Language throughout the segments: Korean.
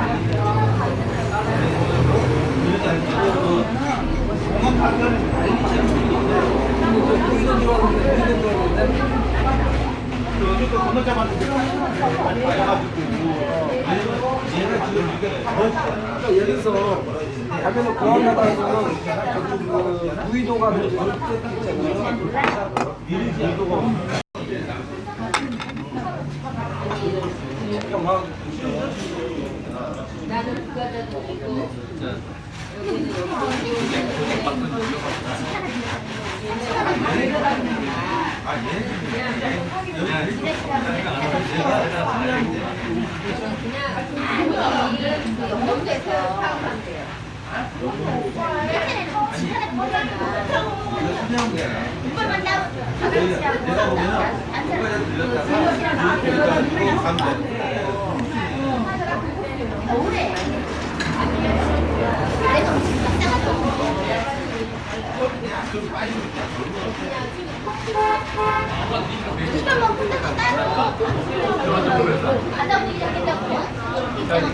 그러니까 가면은 공항가다에서는 저기 그 무의도가 되게 있잖아요. 영화 나는 그거 좀 있고 영동에서 파악하면 돼요. 겨울에 그래서 이걸 먹는다고 따로 가다 보니 되겠다고 있잖아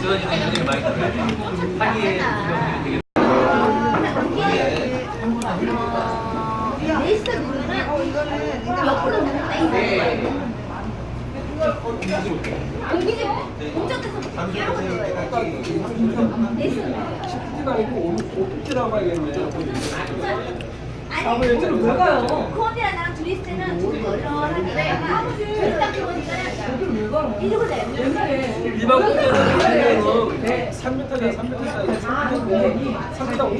추워서 하기에 레이스 누르면 어 이거는 옆으로 누른다 공작해서 이러고 있는 레이스 PT가 아니고 OPT라고 봐야겠네. 아니 코디랑 나랑 둘이 있을 때는 둘이 둘이 딱 들어오니까 이러고 돼요 일반 공대는 3m냐 3m짜리 3m 5m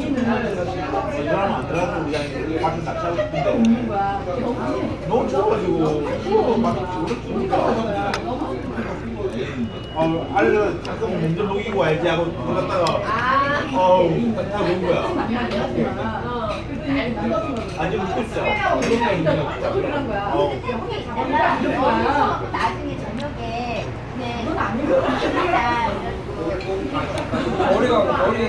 이사람 안 들어가고 그냥 밖에 낚시하고 싶은데 너무 추워가지고 막 오르니까 아 알을 가끔 먼저 녹이고 알지 하고 들어갔다가 어우 다 놓은 거야. 아직 웃고 있어. 어. 여기서 나중에 저녁에 네. 하자 머리가 머리에